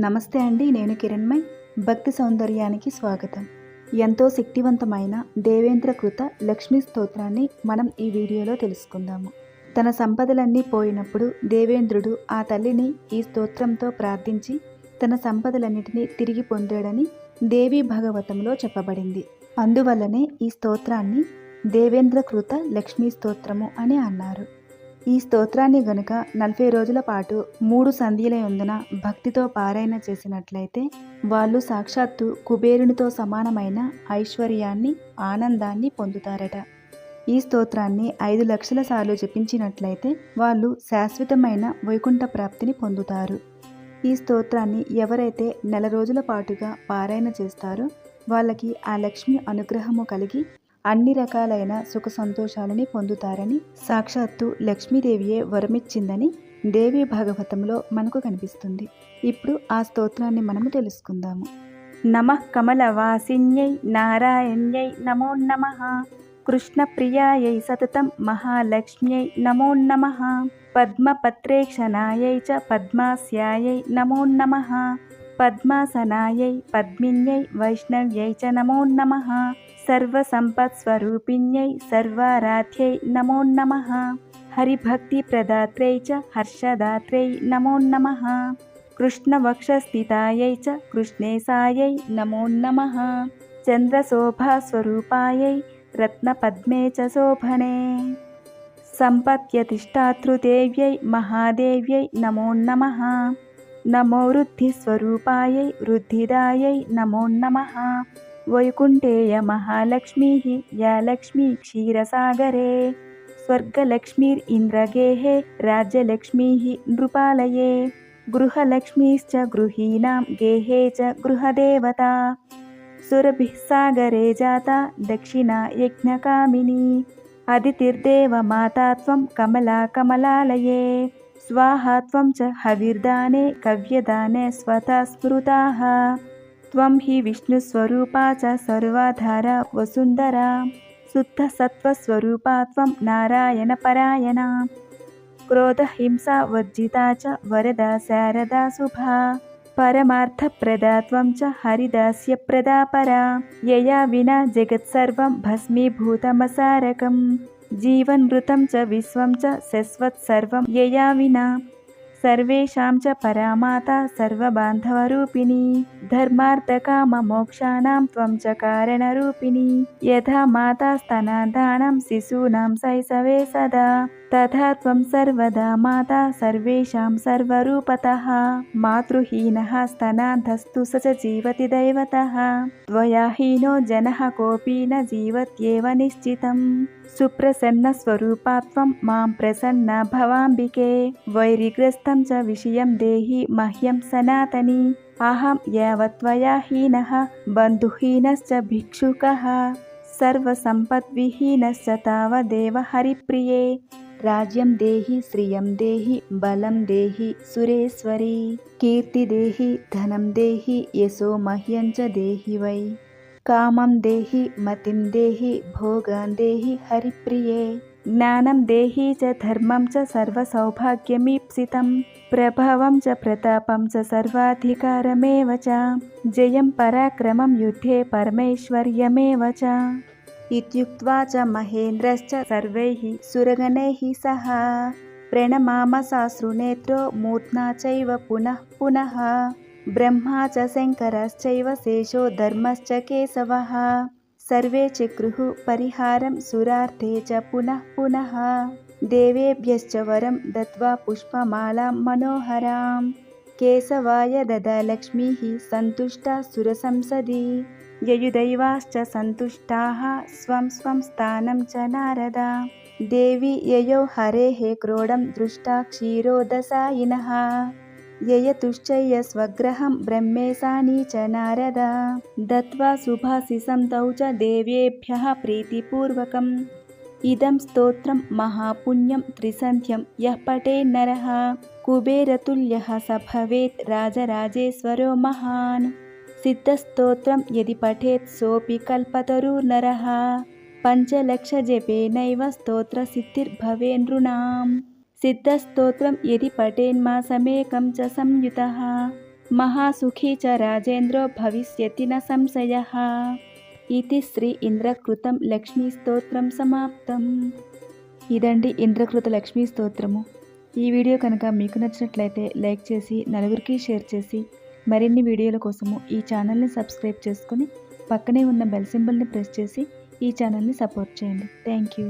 నమస్తే అండి నేను కిరణ్మయ్ భక్తి సౌందర్యానికి స్వాగతం. ఎంతో శక్తివంతమైన దేవేంద్ర కృత లక్ష్మీ స్తోత్రాన్ని మనం ఈ వీడియోలో తెలుసుకుందాము. తన సంపదలన్నీ పోయినప్పుడు దేవేంద్రుడు ఆ తల్లిని ఈ స్తోత్రంతో ప్రార్థించి తన సంపదలన్నిటినీ తిరిగి పొందాడని దేవి భాగవతంలో చెప్పబడింది. అందువల్లనే ఈ స్తోత్రాన్ని దేవేంద్ర కృత లక్ష్మీ స్తోత్రము అని అన్నారు. ఈ స్తోత్రాన్ని గనుక నలభై రోజుల పాటు మూడు సంధ్యలయందున భక్తితో పారాయణ చేసినట్లయితే వాళ్ళు సాక్షాత్తు కుబేరునితో సమానమైన ఐశ్వర్యాన్ని ఆనందాన్ని పొందుతారట. ఈ స్తోత్రాన్ని ఐదు లక్షల సార్లు జపించినట్లయితే వాళ్ళు శాశ్వతమైన వైకుంఠ ప్రాప్తిని పొందుతారు. ఈ స్తోత్రాన్ని ఎవరైతే నెల రోజుల పాటుగా పారాయణ చేస్తారో వాళ్ళకి ఆ లక్ష్మి అనుగ్రహము కలిగి అన్ని రకాలైన సుఖ సంతోషాలని పొందుతారని సాక్షాత్తు లక్ష్మీదేవియే వరమిచ్చిందని దేవి భాగవతంలో మనకు కనిపిస్తుంది. ఇప్పుడు ఆ స్తోత్రాన్ని మనము తెలుసుకుందాము. నమ కమలవాసిన్యై నారాయణ్యై నమో నమ. కృష్ణప్రియాయై సతతం మహాలక్ష్మ్యై నమో నమ. పద్మపత్రేక్షణాయై చ పద్మాస్యాయై నమో నమ. పద్మాసనాయై పద్మిన్యై వైష్ణవ్యై చ నమో నమ. सर्वसम्पत्स्वरूपिण्यै सर्वाराध्यै नमो नमः। हरिभक्तिप्रदात्र्यै च हर्षदात्र्यै नमो नमः। कृष्णवक्षस्थितायै च कृष्णेशायै नमो नमः। चन्द्रशोभास्वरूपायै रत्नपद्मे च शोभने। सम्पद्यतिष्ठातृदेव्यै महादेव्यै नमो नमः। नमो रुद्धिस्वरूपायै रुद्धिदायै नमः। वैकुण्ठेय महालक्ष्मीः या लक्ष्मी क्षीरसागरे स्वर्गलक्ष्मीरिन्द्रगेः राज्यलक्ष्मीः नृपालये गृहलक्ष्मीश्च गृहीणां गेहे च गृहदेवता सुरभिः सागरे जाता दक्षिणा यज्ञकामिनी अदितिर्देवमाता त्वं कमला कमलालये स्वाहा त्वं च हविर्दाने कव्यदाने स्वतः स्मृताः त्वं हि विष्णुस्वरूपा च सर्वाधारा वसुन्धरा शुद्धसत्त्वस्वरूपा त्वं नारायणपरायणा क्रोधहिंसा वर्जिता च वरदा शारदा शुभा परमार्थप्रदा त्वं च हरिदास्यप्रदा परा यया विना जगत्सर्वं भस्मीभूतमसारकं जीवन्मृतं च विश्वं च शश्वत्सर्वं यया विना సర్వేషాం చ పరామాత సర్వబాంధవరూపిణి. ధర్మార్థకామమోక్షాణాం త్వం చ కారణరూపిణి. యథా మాతా స్తనాదానం శిశూనాం సైసవే సదా. తథా త్వం సర్వదా మాతా సర్వేషాం సర్వరూపత మాతృహీన స్తనాధస్తు స జీవతి దైవత త్వయా హీనో జన కోపీ న జీవత్యేవ నిశ్చితం సుప్రసన్న స్వరూపాత్వం మాం ప్రసన్న భవాంబికే వైరిగ్రస్తం చ విషయం దేహి మహ్యం సనాతని అహం యావత్వయా హీన బంధుహీనశ్చ భిక్షుక సర్వసంపద్విహీనశ్చ తావదేవ హరిప్రియే రాజ్యం దేహి శ్రియం దేహి బలం దేహి సురేశ్వరి. కీర్తి దేహి ధనం దేహి యశో మహ్యంచ దేహి వై. కామం దేహి మతిం దేహి భోగాన్ దేహి హరిప్రియే. జ్ఞానం దేహి చ ధర్మం చ సర్వసౌభాగ్యమీప్సితం ప్రభావం చ ప్రతాపం చ సర్వాధికారమేవ చ. జయం పరాక్రమం యుద్ధే పరమేశ్వర్యమేవ చ. इत्युक्त्वा च महेन्द्रश्च सर्वैः सुरगणैः सह। प्रणमाम साश्रुनेत्रो मूर्ध्ना चैव पुनः पुनः। ब्रह्मा च शङ्करश्चैव शेषो धर्मश्च केशवः। सर्वे चक्रुः परिहारं सुरार्थे च पुनः पुनः। देवेभ्यश्च वरं दत्त्वा पुष्पमालां मनोहरां केशवाय ददा लक्ष्मीः सन्तुष्टा सुरसंसदि ययुदैवाश्च सन्तुष्टाः स्वं स्वं स्थानं च नारदा देवी ययौ हरेः क्रोडं दृष्टा क्षीरोदसायिनः ययतुश्चय्य स्वग्रहं ब्रह्मेशानी च नारदा दत्त्वा सुभासिसं तौ च देव्येभ्यः प्रीतिपूर्वकम् इदं स्तोत्रं महापुण्यं त्रिसन्ध्यं यः पठेन्नरः कुबेरतुल्यः स भवेत् राजराजेश्वरो महान् सिद्धस्तोत्रं यदि पठेत् सोऽपि कल्पतरुर्नरः पञ्चलक्षजपेनैव स्तोत्रसिद्धिर्भवे नृणाम् सिद्धस्तोत्रं यदि पठेन्मासमेकं च संयुतः మహాసుఖీ చ రాజేంద్రో భవిష్యతి న సంశయ ఇది శ్రీ ఇంద్రకృతం లక్ష్మీ స్తోత్రం సమాప్తం ఇదండి ఇంద్రకృత లక్ష్మీ స్తోత్రము ఈ వీడియో కనుక మీకు నచ్చినట్లయితే లైక్ చేసి నలుగురికి షేర్ చేసి మరిన్ని వీడియోల కోసము ఈ ఛానల్ని సబ్స్క్రైబ్ చేసుకొని పక్కనే ఉన్న బెల్ సింబల్ని ప్రెస్ చేసి ఈ ఛానల్ని సపోర్ట్ చేయండి. Thank you.